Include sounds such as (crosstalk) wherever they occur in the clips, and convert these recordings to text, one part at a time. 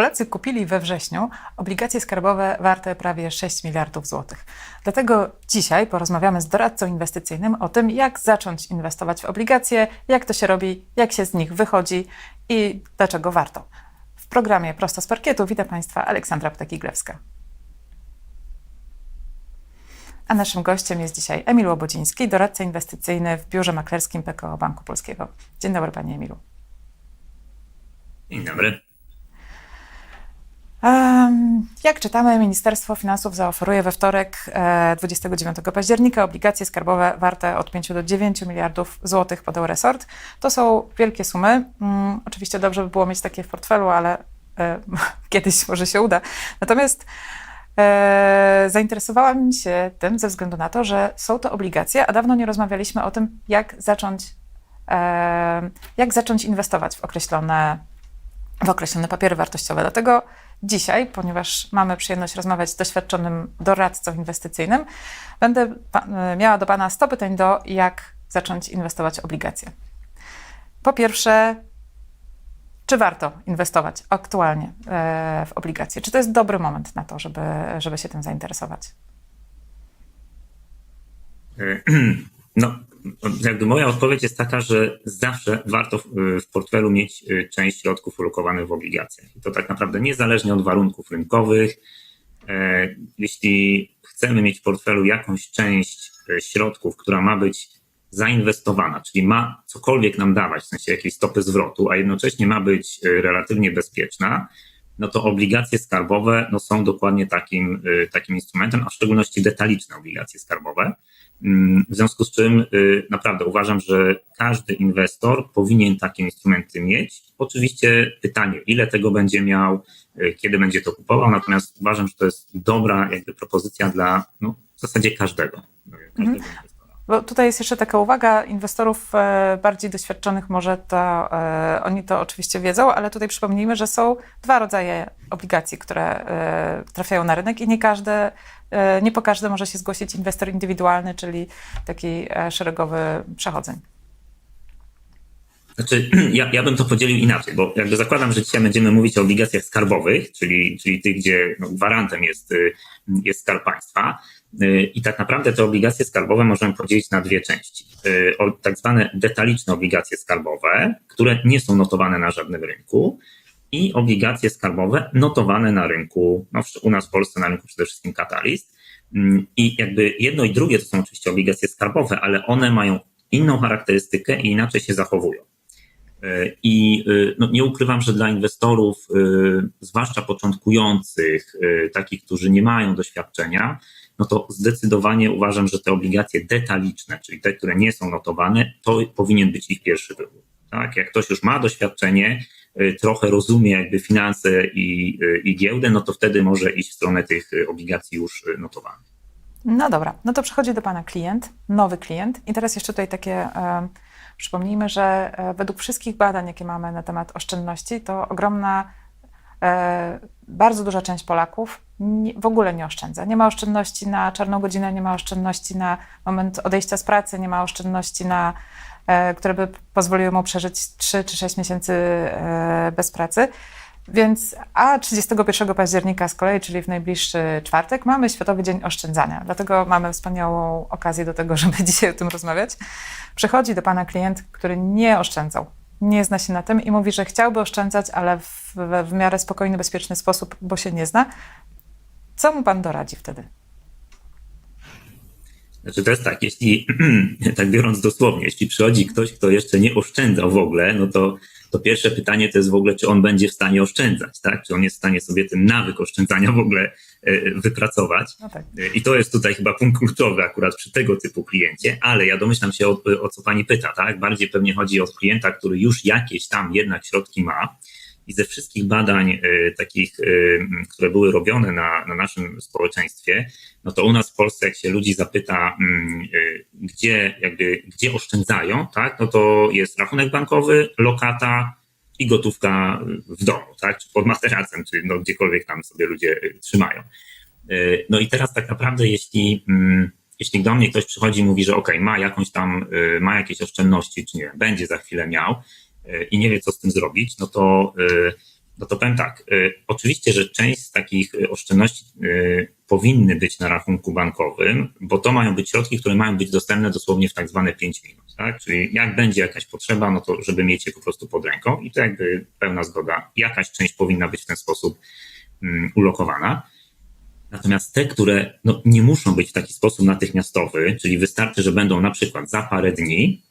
Polacy kupili we wrześniu obligacje skarbowe warte prawie 6 miliardów złotych. Dlatego dzisiaj porozmawiamy z doradcą inwestycyjnym o tym, jak zacząć inwestować w obligacje, jak to się robi, jak się z nich wychodzi i dlaczego warto. W programie Prosto z Parkietu witam Państwa Aleksandra Ptakiglewska. A naszym gościem jest dzisiaj Emil Łobodziński, doradca inwestycyjny w biurze maklerskim PKO Banku Polskiego. Dzień dobry Panie Emilu. Dzień dobry. Jak czytamy, Ministerstwo Finansów zaoferuje we wtorek e, 29 października obligacje skarbowe warte od 5 do 9 miliardów złotych podał resort. To są wielkie sumy. Mm, oczywiście dobrze by było mieć takie w portfelu, ale e, (laughs) kiedyś może się uda. Natomiast e, zainteresowałam się tym ze względu na to, że są to obligacje, a dawno nie rozmawialiśmy o tym, jak zacząć, e, jak zacząć inwestować w określone w określone papiery wartościowe. Dlatego dzisiaj, ponieważ mamy przyjemność rozmawiać z doświadczonym doradcą inwestycyjnym, będę pa- miała do Pana 100 pytań do, jak zacząć inwestować w obligacje. Po pierwsze, czy warto inwestować aktualnie e, w obligacje? Czy to jest dobry moment na to, żeby, żeby się tym zainteresować? (clears throat) No, jakby moja odpowiedź jest taka, że zawsze warto w, portfelu mieć y, część środków ulokowanych w obligacjach. I to tak naprawdę niezależnie od warunków rynkowych. E, Jeśli chcemy mieć w portfelu jakąś część e, środków, która ma być zainwestowana, czyli ma cokolwiek nam dawać, w sensie jakiejś stopy zwrotu, a jednocześnie ma być e, relatywnie bezpieczna, no to obligacje skarbowe no, są dokładnie takim, takim instrumentem, a w szczególności detaliczne obligacje skarbowe. Mm, W związku z czym y, naprawdę uważam, że każdy inwestor powinien takie instrumenty mieć. Oczywiście pytanie, ile tego będzie miał, y, kiedy będzie to kupował, natomiast uważam, że to jest dobra jakby propozycja dla no, w zasadzie każdego. każdego inwestora. Bo tutaj jest jeszcze taka uwaga inwestorów e, bardziej doświadczonych, może to e, oni to oczywiście wiedzą, ale tutaj przypomnijmy, że są dwa rodzaje obligacji, które e, trafiają na rynek i nie każde, nie po każde może się zgłosić inwestor indywidualny, czyli taki szeregowy przechodzeń. Znaczy, (clears throat) ja, ja bym to podzielił inaczej, bo jakby zakładam, że dzisiaj będziemy mówić o obligacjach skarbowych, czyli, czyli tych, gdzie no, gwarantem jest, y, jest skarb państwa. Y, I tak naprawdę te obligacje skarbowe możemy podzielić na dwie części. Y, tak zwane detaliczne obligacje skarbowe, które nie są notowane na żadnym rynku, i obligacje skarbowe notowane na rynku, no, u nas w Polsce na rynku przede wszystkim Catalyst. Mm, I jakby jedno i drugie to są oczywiście obligacje skarbowe, ale one mają inną charakterystykę i inaczej się zachowują. Y, I no, nie ukrywam, że dla inwestorów, zwłaszcza początkujących, takich, którzy nie mają doświadczenia, no to zdecydowanie uważam, że te obligacje detaliczne, czyli te, które nie są notowane, to powinien być ich pierwszy wybór. Tak? Jak ktoś już ma doświadczenie, y, trochę rozumie jakby finanse i, y, i giełdę, no to wtedy może iść w stronę tych y, obligacji już notowanych. No dobra, no to przychodzi do Pana klient, nowy klient. I teraz jeszcze tutaj takie, e, przypomnijmy, że e, według wszystkich badań, jakie mamy na temat oszczędności, to ogromna, e, bardzo duża część Polaków w ogóle nie oszczędza. Nie ma oszczędności na czarną godzinę, nie ma oszczędności na moment odejścia z pracy, nie ma oszczędności na, e, które by pozwoliły mu przeżyć 3 czy 6 miesięcy e, bez pracy. Więc, a 31 października z kolei, czyli w najbliższy czwartek, mamy Światowy Dzień Oszczędzania. Dlatego mamy wspaniałą okazję do tego, (laughs) żeby dzisiaj o tym rozmawiać. Przychodzi do Pana klient, który nie oszczędzał, nie zna się na tym i mówi, że chciałby oszczędzać, ale w, w, w miarę spokojny, bezpieczny sposób, bo się nie zna. Co mu Pan doradzi wtedy? Znaczy to jest tak, jeśli, (clears throat) tak biorąc dosłownie, jeśli przychodzi ktoś, kto jeszcze nie oszczędzał w ogóle, no to, to pierwsze pytanie to jest w ogóle, czy on będzie w stanie oszczędzać, tak? Czy on jest w stanie sobie ten nawyk oszczędzania w ogóle e, wypracować. No tak. E, I to jest tutaj chyba punkt kluczowy akurat przy tego typu kliencie, ale ja domyślam się o, o co pani pyta, tak? Bardziej pewnie chodzi o klienta, który już jakieś tam jednak środki ma. I ze wszystkich badań y, takich, y, które były robione na, na naszym społeczeństwie, no to u nas w Polsce, jak się ludzi zapyta, mm, y, gdzie, jakby, gdzie oszczędzają, tak, no to jest rachunek bankowy, lokata i gotówka w domu, tak, czy pod materacem, czy no, gdziekolwiek tam sobie ludzie trzymają. No i teraz tak naprawdę, jeśli, mm, jeśli do mnie ktoś przychodzi i mówi, że ok, ma jakąś tam, ma jakieś oszczędności, czy nie będzie za chwilę miał i nie wie, co z tym zrobić, no to y, No to powiem tak. y, Oczywiście, że część z takich y, oszczędności powinny być na rachunku bankowym, bo to mają być środki, które mają być dostępne dosłownie w tak zwane 5 minut. Tak? Czyli jak będzie jakaś potrzeba, no to żeby mieć je po prostu pod ręką i to jakby pełna zgoda. Jakaś część powinna być w ten sposób mm, ulokowana. Natomiast te, które no, nie muszą być w taki sposób natychmiastowy, czyli wystarczy, że będą na przykład za parę dni,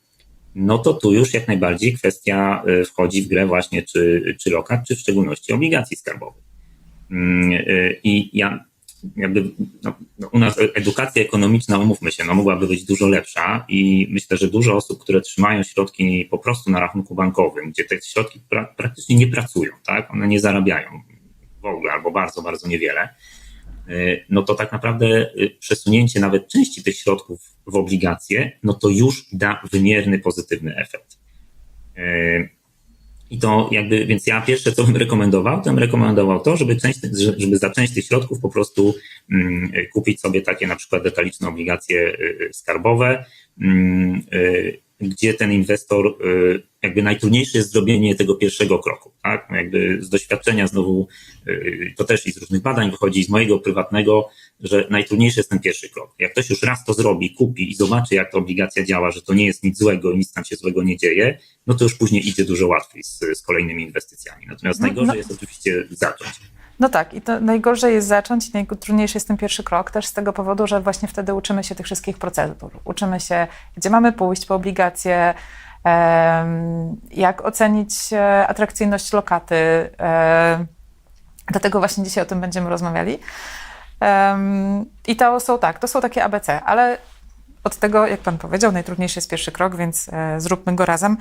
no to tu już jak najbardziej kwestia y, wchodzi w grę właśnie czy, czy lokat, czy w szczególności obligacji skarbowych. Mm, y, I ja jakby no, no, u nas edukacja ekonomiczna, umówmy się, no mogłaby być dużo lepsza i myślę, że dużo osób, które trzymają środki po prostu na rachunku bankowym, gdzie te środki pra praktycznie nie pracują, tak? One nie zarabiają w ogóle albo bardzo, bardzo niewiele no to tak naprawdę y, przesunięcie nawet części tych środków w obligacje, no to już da wymierny pozytywny efekt. Y, I to jakby, więc ja pierwsze co bym rekomendował, to bym rekomendował to, żeby, część, żeby za część tych środków po prostu mm, kupić sobie takie na przykład detaliczne obligacje y, skarbowe, mm, y, gdzie ten inwestor, y, jakby najtrudniejsze jest zrobienie tego pierwszego kroku, tak? No Jakby z doświadczenia znowu, y, to też i z różnych badań wychodzi, z mojego prywatnego, że najtrudniejszy jest ten pierwszy krok. Jak ktoś już raz to zrobi, kupi i zobaczy, jak ta obligacja działa, że to nie jest nic złego, nic tam się złego nie dzieje, no to już później idzie dużo łatwiej z, z kolejnymi inwestycjami. Natomiast No, najgorzej no. jest oczywiście zacząć. No tak, i to najgorzej jest zacząć, i najtrudniejszy jest ten pierwszy krok, też z tego powodu, że właśnie wtedy uczymy się tych wszystkich procedur. Uczymy się, gdzie mamy pójść po obligacje, jak ocenić e, atrakcyjność lokaty. em, Dlatego właśnie dzisiaj o tym będziemy rozmawiali. I to są tak, to są takie ABC, ale od tego, jak Pan powiedział, najtrudniejszy jest pierwszy krok, więc e, zróbmy go razem.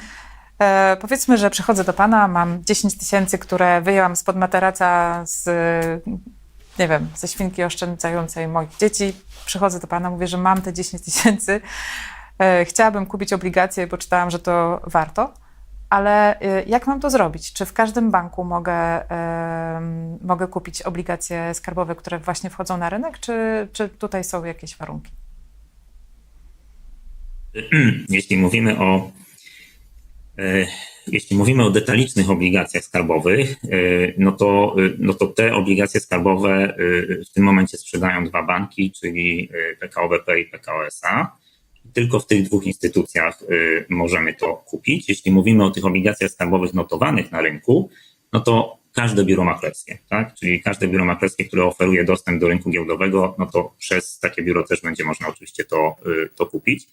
E, powiedzmy, że przychodzę do Pana, mam 10 tysięcy, które wyjęłam spod materaca z, nie wiem, ze świnki oszczędzającej moich dzieci. Przychodzę do Pana, mówię, że mam te 10 tysięcy. E, chciałabym kupić obligacje, bo czytałam, że to warto. Ale e, jak mam to zrobić? Czy w każdym banku mogę, mogę kupić obligacje skarbowe, które właśnie wchodzą na rynek, czy, czy tutaj są jakieś warunki? (clears throat) jeśli mówimy o jeśli mówimy o detalicznych obligacjach skarbowych, e, no to, e, no to te obligacje skarbowe e, w tym momencie sprzedają dwa banki, czyli e, PKO BP i PKO SA. Tylko w tych dwóch instytucjach e, możemy to kupić. Jeśli mówimy o tych obligacjach skarbowych notowanych na rynku, no to każde biuro maklerskie, tak? Czyli każde biuro maklerskie, które oferuje dostęp do rynku giełdowego, no to przez takie biuro też będzie można oczywiście to, e, to kupić.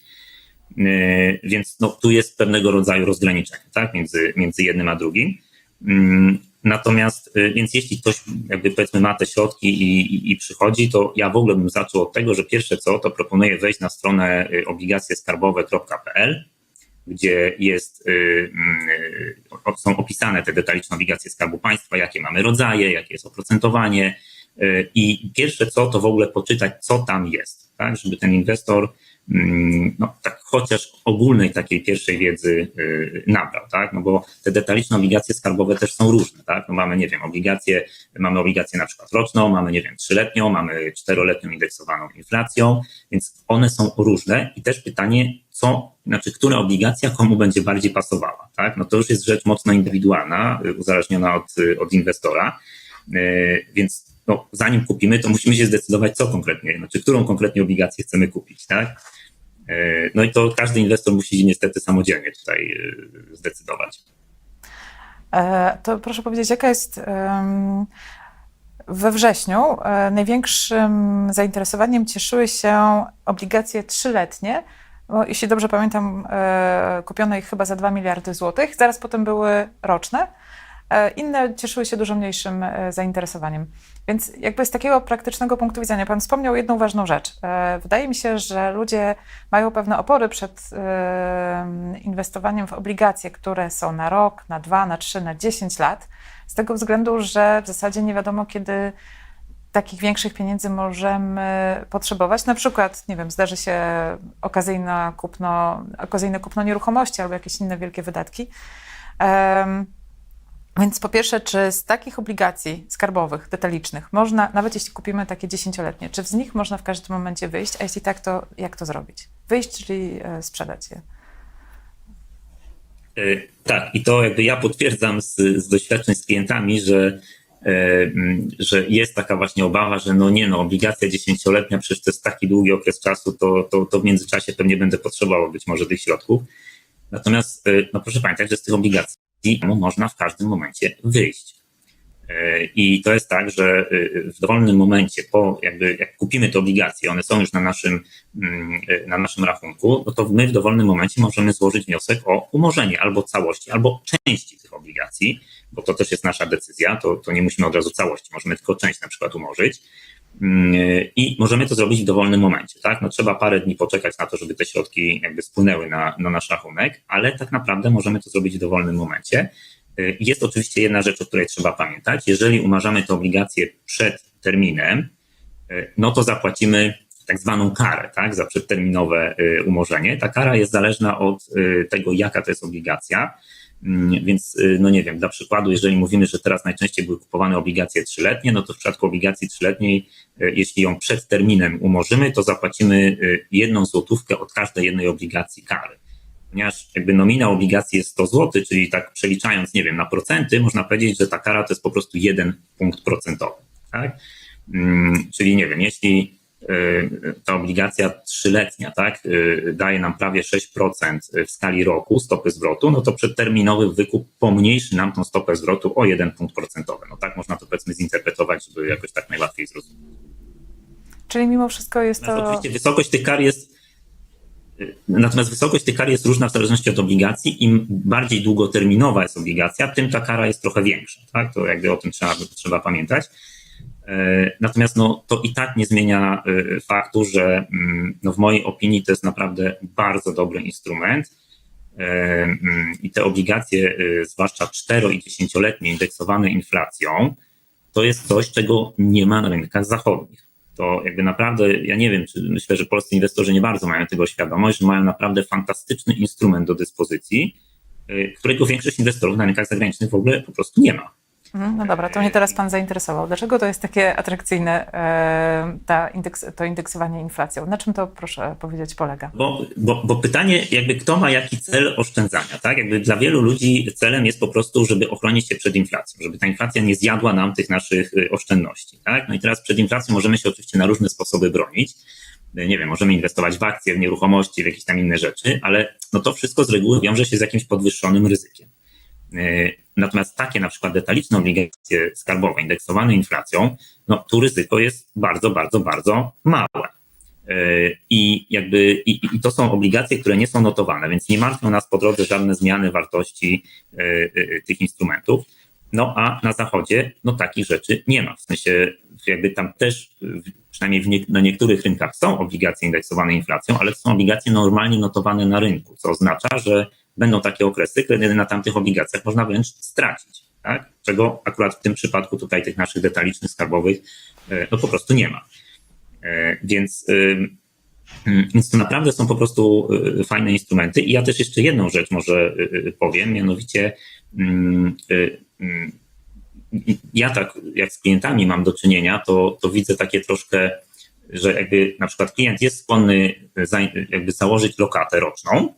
Yy, Więc no, tu jest pewnego rodzaju rozgraniczenie tak, między, między jednym a drugim. Mm, Natomiast, yy, więc jeśli ktoś jakby powiedzmy ma te środki i, i, i przychodzi, to ja w ogóle bym zaczął od tego, że pierwsze co, to proponuję wejść na stronę y, obligacjeskarbowe.pl, gdzie jest, mm, są opisane te detaliczne obligacje Skarbu Państwa, jakie mamy rodzaje, jakie jest oprocentowanie i pierwsze co, to w ogóle poczytać, co tam jest, tak, żeby ten inwestor no, tak chociaż ogólnej takiej pierwszej wiedzy y, nabrał, tak? No bo te detaliczne obligacje skarbowe też są różne, tak? No mamy, nie wiem, obligacje, mamy obligację na przykład roczną, mamy, nie wiem, trzyletnią, mamy czteroletnią indeksowaną inflacją, więc one są różne i też pytanie, co, znaczy, która obligacja komu będzie bardziej pasowała, tak? No to już jest rzecz mocno indywidualna, y, uzależniona od, y, od inwestora, więc no, zanim kupimy, to musimy się zdecydować, co konkretnie, znaczy, którą konkretnie obligację chcemy kupić, tak? E, No i to każdy inwestor musi niestety samodzielnie tutaj e, zdecydować. E, To proszę powiedzieć, jaka jest we wrześniu e, największym zainteresowaniem cieszyły się obligacje trzyletnie, bo jeśli dobrze pamiętam, e, kupione ich chyba za 2 miliardy złotych, zaraz potem były roczne. E, Inne cieszyły się dużo mniejszym e, zainteresowaniem. Więc jakby z takiego praktycznego punktu widzenia, Pan wspomniał jedną ważną rzecz. E, Wydaje mi się, że ludzie mają pewne opory przed inwestowaniem w obligacje, które są na rok, na dwa, na trzy, na dziesięć lat, z tego względu, że w zasadzie nie wiadomo, kiedy takich większych pieniędzy możemy potrzebować. Na przykład, nie wiem, zdarzy się okazyjne kupno, okazyjne kupno nieruchomości albo jakieś inne wielkie wydatki. Więc po pierwsze, czy z takich obligacji skarbowych, detalicznych, można, nawet jeśli kupimy takie dziesięcioletnie, czy z nich można w każdym momencie wyjść, a jeśli tak, to jak to zrobić? Wyjść, czyli e, sprzedać je. Y, Tak, i to jakby ja potwierdzam z, z doświadczeń z klientami, że, e, że jest taka właśnie obawa, że no nie no, obligacja dziesięcioletnia, przecież to jest taki długi okres czasu, to, to, to w międzyczasie pewnie będę potrzebował być może tych środków. Natomiast, e, no proszę pamiętać, że z tych obligacji no, można w każdym momencie wyjść. E, I to jest tak, że e, w dowolnym momencie, po jakby jak kupimy te obligacje, one są już na naszym, mm, e, na naszym rachunku, no to my w dowolnym momencie możemy złożyć wniosek o umorzenie albo całości, albo części tych obligacji, bo to też jest nasza decyzja, to, to nie musimy od razu całości, możemy tylko część na przykład umorzyć. Mm, I możemy to zrobić w dowolnym momencie, tak? No trzeba parę dni poczekać na to, żeby te środki jakby spłynęły na, na nasz rachunek, ale tak naprawdę możemy to zrobić w dowolnym momencie. Y, Jest oczywiście jedna rzecz, o której trzeba pamiętać. Jeżeli umarzamy te obligacje przed terminem, y, no to zapłacimy tak zwaną karę, tak, za przedterminowe y, umorzenie. Ta kara jest zależna od tego, jaka to jest obligacja. Więc, y, no nie wiem, dla przykładu, jeżeli mówimy, że teraz najczęściej były kupowane obligacje trzyletnie, no to w przypadku obligacji trzyletniej, y, jeśli ją przed terminem umorzymy, to zapłacimy y, jedną złotówkę od każdej jednej obligacji kary ponieważ jakby nominał obligacji jest 100 zł, czyli tak przeliczając, nie wiem, na procenty, można powiedzieć, że ta kara to jest po prostu jeden punkt procentowy. Tak? Mm, Czyli nie wiem, jeśli ta obligacja trzyletnia tak, y, daje nam prawie 6% w skali roku stopy zwrotu, no to przedterminowy wykup pomniejszy nam tą stopę zwrotu o jeden punkt procentowy. No tak można to powiedzmy zinterpretować, żeby jakoś tak najłatwiej zrozumieć. Czyli mimo wszystko jest Natomiast to... Oczywiście wysokość tych kar jest. Natomiast wysokość tych kar jest różna w zależności od obligacji. Im bardziej długoterminowa jest obligacja, tym ta kara jest trochę większa. Tak? To jakby o tym trzeba, trzeba pamiętać. E, Natomiast no, to i tak nie zmienia e, faktu, że mm, no, w mojej opinii to jest naprawdę bardzo dobry instrument. E, mm, I te obligacje, zwłaszcza 4 i 10-letnie, indeksowane inflacją, to jest coś, czego nie ma na rynkach zachodnich to jakby naprawdę, ja nie wiem, czy myślę, że polscy inwestorzy nie bardzo mają tego świadomość, że mają naprawdę fantastyczny instrument do dyspozycji, którego większość inwestorów na rynkach zagranicznych w ogóle po prostu nie ma. Mhm, No dobra, to mnie teraz pan zainteresował. Dlaczego to jest takie atrakcyjne, e, ta indeks, to indeksowanie inflacją? Na czym to, proszę powiedzieć, polega? Bo, bo, bo pytanie, jakby kto ma jaki cel oszczędzania, tak? Jakby dla wielu ludzi celem jest po prostu, żeby ochronić się przed inflacją, żeby ta inflacja nie zjadła nam tych naszych y, oszczędności, tak? No i teraz przed inflacją możemy się oczywiście na różne sposoby bronić. Nie wiem, możemy inwestować w akcje, w nieruchomości, w jakieś tam inne rzeczy, ale no to wszystko z reguły wiąże się z jakimś podwyższonym ryzykiem. Y, Natomiast takie na przykład detaliczne obligacje skarbowe indeksowane inflacją, no tu ryzyko jest bardzo, bardzo, bardzo małe. Y, I jakby i, i to są obligacje, które nie są notowane, więc nie martwią nas po drodze żadne zmiany wartości y, tych instrumentów. No a na zachodzie no takich rzeczy nie ma. W sensie jakby tam też przynajmniej nie, na niektórych rynkach są obligacje indeksowane inflacją, ale to są obligacje normalnie notowane na rynku, co oznacza, że będą takie okresy, kiedy na tamtych obligacjach można wręcz stracić, tak? czego akurat w tym przypadku tutaj tych naszych detalicznych skarbowych y, no po prostu nie ma. Y, Więc, więc to naprawdę są po prostu y, fajne instrumenty. I ja też jeszcze jedną rzecz może y, y, powiem, mianowicie ja tak jak z klientami mam do czynienia, to, to widzę takie troszkę, że jakby na przykład klient jest skłonny jakby założyć lokatę roczną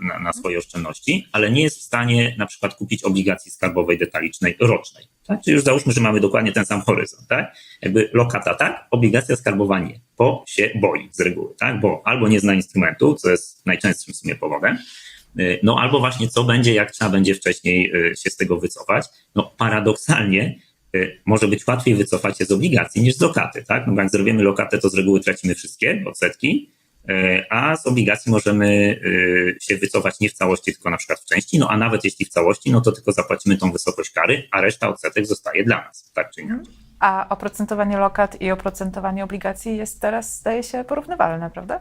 na, na swoje oszczędności, ale nie jest w stanie na przykład kupić obligacji skarbowej detalicznej rocznej. Tak? Czyli już załóżmy, że mamy dokładnie ten sam horyzont. Tak? Jakby lokata tak, obligacja skarbowa nie, bo się boi z reguły, tak? bo albo nie zna instrumentu, co jest najczęstszym w sumie powodem, no albo właśnie co będzie, jak trzeba będzie wcześniej y, się z tego wycofać. No paradoksalnie y, może być łatwiej wycofać się z obligacji niż z lokaty, tak? No jak zrobimy lokatę, to z reguły tracimy wszystkie odsetki, y, a z obligacji możemy się wycofać nie w całości, tylko na przykład w części, no a nawet jeśli w całości, no to tylko zapłacimy tą wysokość kary, a reszta odsetek zostaje dla nas, tak czy inaczej. A oprocentowanie lokat i oprocentowanie obligacji jest teraz, zdaje się, porównywalne, prawda?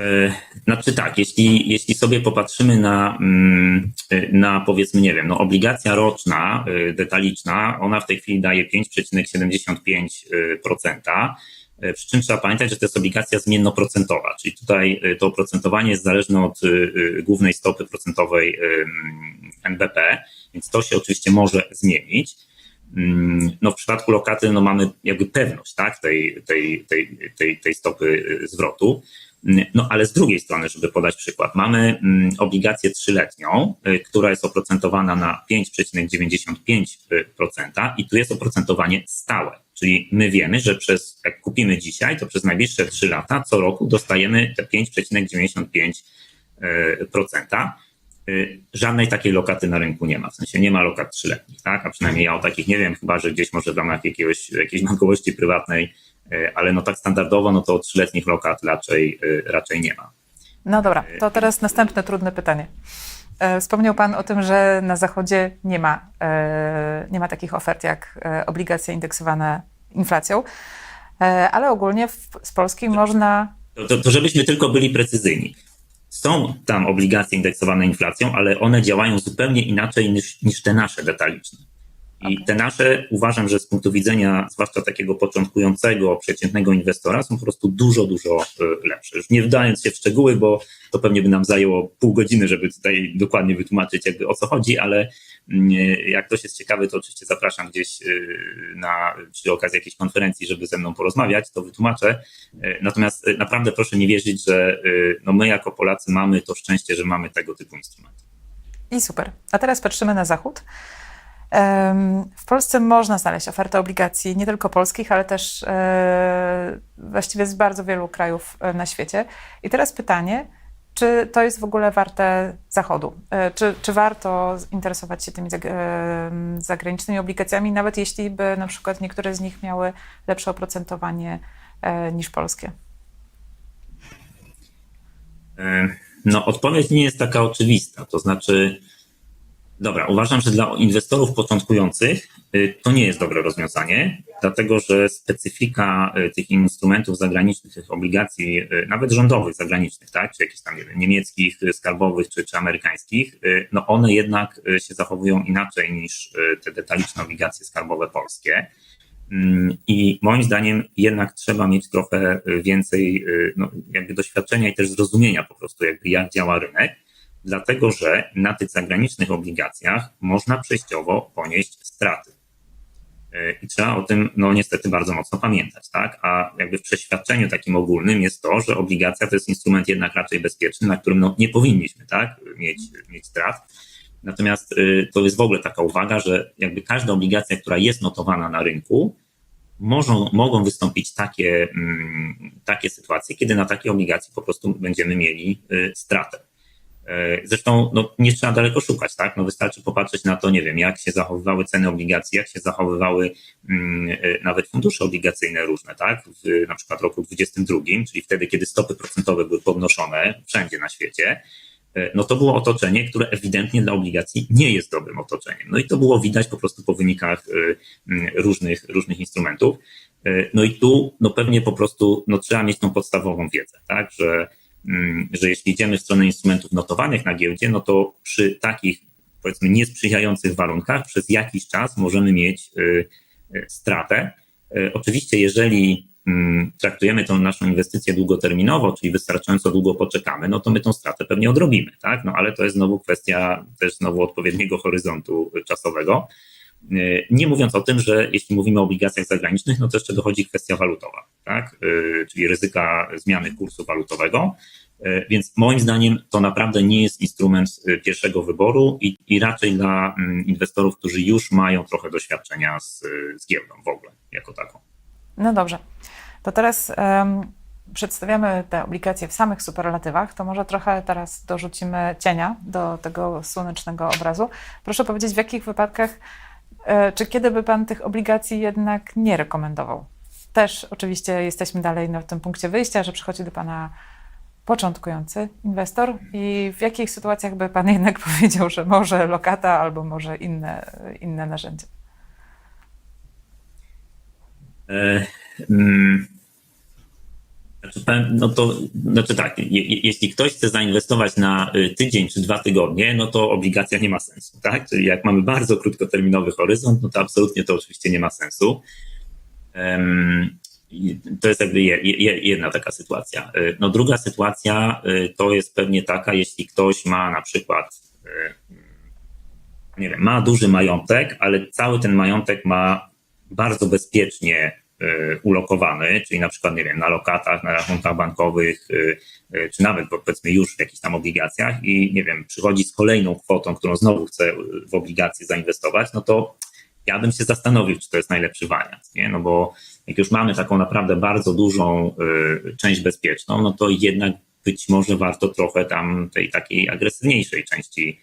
E, Znaczy tak, jeśli, jeśli sobie popatrzymy na, mm, e, na powiedzmy, nie wiem, no obligacja roczna, e, detaliczna, ona w tej chwili daje 5,75%. E, Przy czym trzeba pamiętać, że to jest obligacja zmiennoprocentowa, czyli tutaj e, to oprocentowanie jest zależne od e, głównej stopy procentowej NBP, więc to się oczywiście może zmienić. Mm, No w przypadku lokaty no mamy jakby pewność tak, tej, tej, tej, tej, tej stopy zwrotu. No ale z drugiej strony, żeby podać przykład, mamy mm, obligację trzyletnią, y, która jest oprocentowana na 5,95% i tu jest oprocentowanie stałe. Czyli my wiemy, że przez, jak kupimy dzisiaj, to przez najbliższe 3 lata co roku dostajemy te 5,95%. Y, Żadnej takiej lokaty na rynku nie ma, w sensie nie ma lokat trzyletnich, tak? A przynajmniej ja o takich nie wiem, chyba że gdzieś może w ramach jakiegoś, jakiejś (laughs) bankowości prywatnej, y, ale no tak standardowo, no to trzyletnich lokat raczej, y, raczej nie ma. No dobra, to teraz następne trudne pytanie. E, Wspomniał Pan o tym, że na Zachodzie nie ma, e, nie ma takich ofert jak e, obligacje indeksowane inflacją, E, ale ogólnie z Polski można. To, to, to żebyśmy tylko byli precyzyjni. Są tam obligacje indeksowane inflacją, ale one działają zupełnie inaczej niż, niż te nasze detaliczne. I te nasze uważam, że z punktu widzenia zwłaszcza takiego początkującego, przeciętnego inwestora są po prostu dużo, dużo y, lepsze. Już nie wdając się w szczegóły, bo to pewnie by nam zajęło pół godziny, żeby tutaj dokładnie wytłumaczyć jakby o co chodzi, ale mm, jak ktoś jest ciekawy, to oczywiście zapraszam gdzieś y, na, przy okazji jakiejś konferencji, żeby ze mną porozmawiać, to wytłumaczę. Natomiast naprawdę proszę nie wierzyć, że no my jako Polacy mamy to szczęście, że mamy tego typu instrumenty. I super. A teraz patrzymy na Zachód. W Polsce można znaleźć ofertę obligacji nie tylko polskich, ale też e, właściwie z bardzo wielu krajów e, na świecie. I teraz pytanie, czy to jest w ogóle warte Zachodu? E, Czy, czy warto interesować się tymi zagranicznymi obligacjami, nawet jeśli by na przykład niektóre z nich miały lepsze oprocentowanie niż polskie? No, odpowiedź nie jest taka oczywista. To znaczy, dobra, uważam, że dla inwestorów początkujących y, to nie jest dobre rozwiązanie, dlatego że specyfika y, tych instrumentów zagranicznych, tych obligacji, y, nawet rządowych zagranicznych, tak, czy jakichś tam niemieckich, skarbowych, czy, czy amerykańskich, no one jednak się zachowują inaczej niż te detaliczne obligacje skarbowe polskie. Mm, I moim zdaniem jednak trzeba mieć trochę więcej no, jakby doświadczenia i też zrozumienia po prostu, jakby jak działa rynek, dlatego że na tych zagranicznych obligacjach można przejściowo ponieść straty. Y, I trzeba o tym, no niestety, bardzo mocno pamiętać, tak? A jakby w przeświadczeniu takim ogólnym jest to, że obligacja to jest instrument jednak raczej bezpieczny, na którym no, nie powinniśmy, tak? Mieć, mieć strat. Natomiast y, to jest w ogóle taka uwaga, że jakby każda obligacja, która jest notowana na rynku, mogą, mogą wystąpić takie, mm, takie sytuacje, kiedy na takiej obligacji po prostu będziemy mieli y, stratę. Y, Zresztą no, nie trzeba daleko szukać, tak? No, wystarczy popatrzeć na to, nie wiem, jak się zachowywały ceny obligacji, jak się zachowywały mm, y, nawet fundusze obligacyjne różne, tak? W na przykład roku 2022, czyli wtedy, kiedy stopy procentowe były podnoszone wszędzie na świecie, E, no to było otoczenie, które ewidentnie dla obligacji nie jest dobrym otoczeniem. No i to było widać po prostu po wynikach e, różnych, różnych instrumentów. E, No i tu no pewnie po prostu no trzeba mieć tą podstawową wiedzę, tak, że, że jeśli idziemy w stronę instrumentów notowanych na giełdzie, no to przy takich powiedzmy niesprzyjających warunkach przez jakiś czas możemy mieć y, y, stratę. Y, Oczywiście, jeżeli mm, traktujemy tą naszą inwestycję długoterminowo, czyli wystarczająco długo poczekamy, no to my tą stratę pewnie odrobimy, tak? No ale to jest znowu kwestia też znowu odpowiedniego horyzontu czasowego. Y, Nie mówiąc o tym, że jeśli mówimy o obligacjach zagranicznych, no to jeszcze dochodzi kwestia walutowa, tak? Y, Czyli ryzyka zmiany kursu walutowego. Y, Więc moim zdaniem to naprawdę nie jest instrument pierwszego wyboru i, i raczej dla mm, inwestorów, którzy już mają trochę doświadczenia z, z giełdą w ogóle jako taką. No dobrze. To teraz em, przedstawiamy te obligacje w samych superlatywach. To może trochę teraz dorzucimy cienia do tego słonecznego obrazu. Proszę powiedzieć, w jakich wypadkach, e, czy kiedy by Pan tych obligacji jednak nie rekomendował? Też oczywiście jesteśmy dalej na tym punkcie wyjścia, że przychodzi do Pana początkujący inwestor i w jakich sytuacjach by Pan (laughs) jednak powiedział, że może lokata albo może inne, inne narzędzie? E, mm, no to, znaczy tak, je, je- jeśli ktoś chce zainwestować na y, tydzień czy dwa tygodnie, no to obligacja nie ma sensu, tak? Czyli jak mamy bardzo krótkoterminowy horyzont, no to absolutnie to oczywiście nie ma sensu. I To jest jakby je, je, jedna taka sytuacja. Y, No druga sytuacja y, to jest pewnie taka, jeśli ktoś ma na przykład, nie wiem, ma duży majątek, ale cały ten majątek ma bardzo bezpiecznie ulokowany, czyli na przykład, nie wiem, na lokatach, na rachunkach bankowych, y, y, czy nawet powiedzmy już w jakichś tam obligacjach i nie wiem, przychodzi z kolejną kwotą, którą znowu chce w obligacje zainwestować, no to ja bym się zastanowił, czy to jest najlepszy wariant, nie? No bo jak już mamy taką naprawdę bardzo dużą część bezpieczną, no to jednak być może warto trochę tam tej takiej agresywniejszej części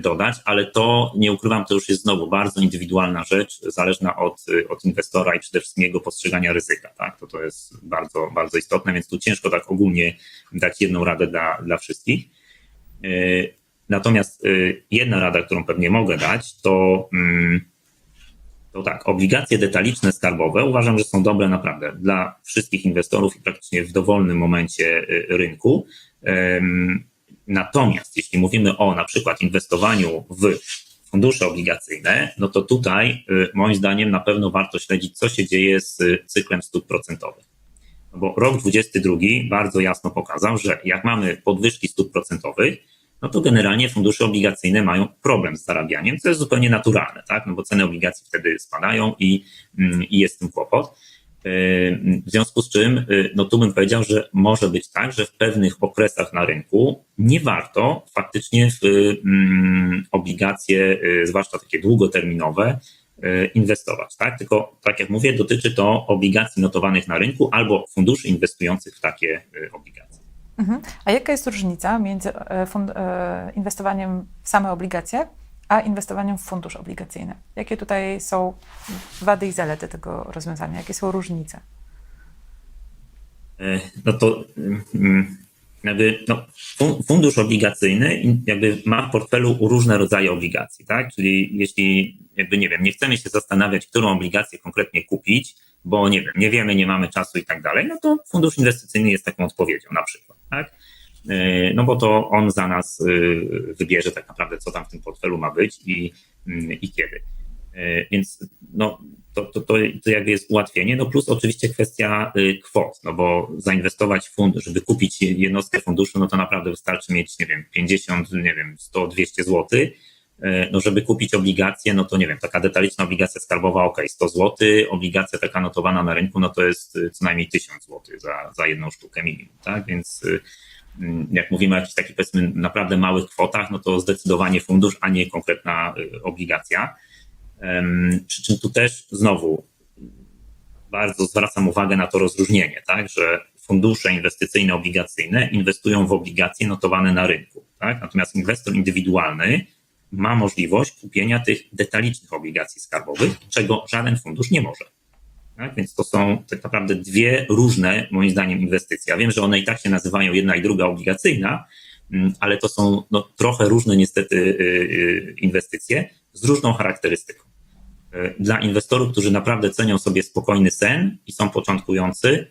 dodać, ale to nie ukrywam, to już jest znowu bardzo indywidualna rzecz, zależna od, y, od inwestora i przede wszystkim jego postrzegania ryzyka, tak? To to jest bardzo, bardzo istotne, więc tu ciężko tak ogólnie dać jedną radę dla, dla wszystkich. Y, Natomiast y, jedna rada, którą pewnie mogę dać, to mm, to tak, obligacje detaliczne skarbowe uważam, że są dobre naprawdę dla wszystkich inwestorów i praktycznie w dowolnym momencie y, rynku. Natomiast jeśli mówimy o na przykład inwestowaniu w fundusze obligacyjne, no to tutaj y, moim zdaniem na pewno warto śledzić, co się dzieje z y, cyklem stóp procentowych. No bo rok 22 bardzo jasno pokazał, że jak mamy podwyżki stóp procentowych, no to generalnie fundusze obligacyjne mają problem z zarabianiem, co jest zupełnie naturalne, tak? No bo ceny obligacji wtedy spadają i, mm, i jest tym kłopot. W związku z czym, yy, no tu bym powiedział, że może być tak, że w pewnych okresach na rynku nie warto faktycznie w mm, obligacje, yy, zwłaszcza takie długoterminowe, inwestować, tak? Tylko, tak jak mówię, dotyczy to obligacji notowanych na rynku albo funduszy inwestujących w takie obligacje. Mhm. A jaka jest różnica między e, e, inwestowaniem w same obligacje, a inwestowaniem w fundusz obligacyjny? Jakie tutaj są wady i zalety tego rozwiązania? Jakie są różnice? E, no to mm, jakby no, fun- fundusz obligacyjny jakby ma w portfelu różne rodzaje obligacji, tak? Czyli jeśli jakby nie wiem, nie chcemy się zastanawiać, którą obligację konkretnie kupić, bo nie wiem, nie wiemy, nie mamy czasu i tak dalej, no to fundusz inwestycyjny jest taką odpowiedzią na przykład, tak? E, No bo to on za nas y, wybierze tak naprawdę, co tam w tym portfelu ma być i, mm, i kiedy. E, Więc no, to, to, to, to jakby jest ułatwienie. No plus oczywiście kwestia kwot, no bo zainwestować w fund, żeby kupić jednostkę funduszu, no to naprawdę wystarczy mieć, nie wiem, 50, nie wiem, 100, 200 zł. No żeby kupić obligacje, no to nie wiem, taka detaliczna obligacja skarbowa, ok, 100 zł, obligacja taka notowana na rynku, no to jest co najmniej 1000 zł za, za jedną sztukę minimum, tak? Więc jak mówimy o jakichś takich powiedzmy naprawdę małych kwotach, no to zdecydowanie fundusz, a nie konkretna y, obligacja. Przy czym tu też znowu bardzo zwracam uwagę na to rozróżnienie, tak, że fundusze inwestycyjne, obligacyjne inwestują w obligacje notowane na rynku, tak? Natomiast inwestor indywidualny ma możliwość kupienia tych detalicznych obligacji skarbowych, czego żaden fundusz nie może. Tak? Więc to są tak naprawdę dwie różne, moim zdaniem, inwestycje. Ja wiem, że one i tak się nazywają jedna i druga obligacyjna, mm, ale to są no, trochę różne niestety y, y, inwestycje z różną charakterystyką. Y, Dla inwestorów, którzy naprawdę cenią sobie spokojny sen i są początkujący,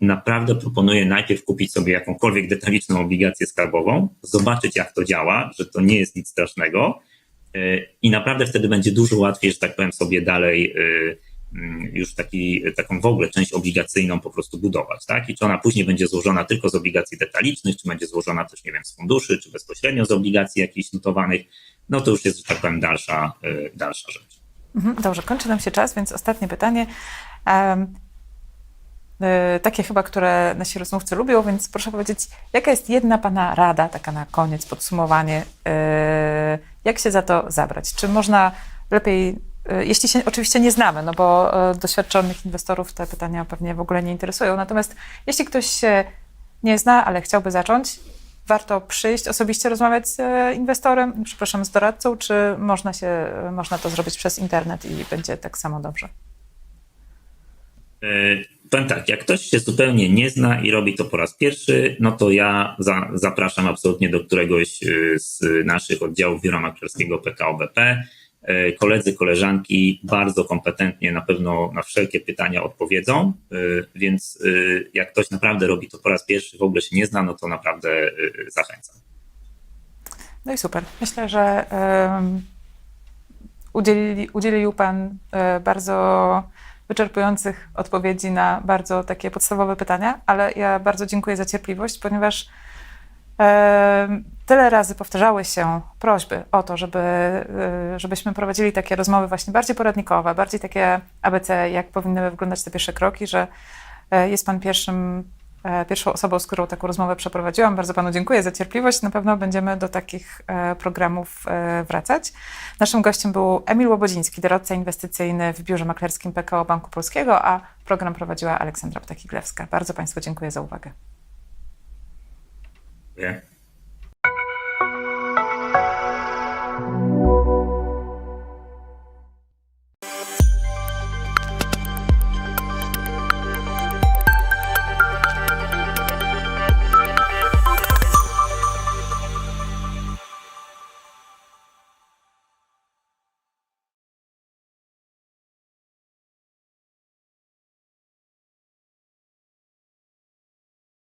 naprawdę proponuję najpierw kupić sobie jakąkolwiek detaliczną obligację skarbową, zobaczyć jak to działa, że to nie jest nic strasznego i naprawdę wtedy będzie dużo łatwiej, że tak powiem sobie dalej już taki, taką w ogóle część obligacyjną po prostu budować, tak? I czy ona później będzie złożona tylko z obligacji detalicznych, czy będzie złożona też, nie wiem, z funduszy, czy bezpośrednio z obligacji jakichś notowanych, no to już jest, że tak powiem, dalsza, y, dalsza rzecz. Mhm, Dobrze, kończy nam się czas, więc ostatnie pytanie. Em, y, takie chyba, które nasi rozmówcy lubią, więc proszę powiedzieć, jaka jest jedna Pana rada, taka na koniec, podsumowanie, y, jak się za to zabrać? Czy można lepiej, jeśli się oczywiście nie znamy, no bo y, doświadczonych inwestorów te pytania pewnie w ogóle nie interesują, natomiast jeśli ktoś się nie zna, ale chciałby zacząć, warto przyjść, osobiście rozmawiać z e, inwestorem, przepraszam, z doradcą, czy można, się, można to zrobić przez internet i będzie tak samo dobrze? E, Powiem tak, jak ktoś się zupełnie nie zna i robi to po raz pierwszy, no to ja za, zapraszam absolutnie do któregoś z naszych oddziałów Biura Maklerskiego PKO BP. E, Koledzy, koleżanki bardzo kompetentnie na pewno na wszelkie pytania odpowiedzą, e, więc e, jak ktoś naprawdę robi to po raz pierwszy, w ogóle się nie zna, no to naprawdę zachęcam. No i super. Myślę, że um, udzielił Pan bardzo wyczerpujących odpowiedzi na bardzo takie podstawowe pytania, ale ja bardzo dziękuję za cierpliwość, ponieważ Tyle razy powtarzały się prośby o to, żeby, e, żebyśmy prowadzili takie rozmowy właśnie bardziej poradnikowe, bardziej takie ABC, jak powinny wyglądać te pierwsze kroki, że e, jest Pan pierwszym, e, pierwszą osobą, z którą taką rozmowę przeprowadziłam. Bardzo Panu dziękuję za cierpliwość. Na pewno będziemy do takich e, programów wracać. Naszym gościem był Emil Łobodziński, doradca inwestycyjny w biurze maklerskim PKO Banku Polskiego, a program prowadziła Aleksandra Ptakiglewska. Bardzo Państwu dziękuję za uwagę. Dziękuję.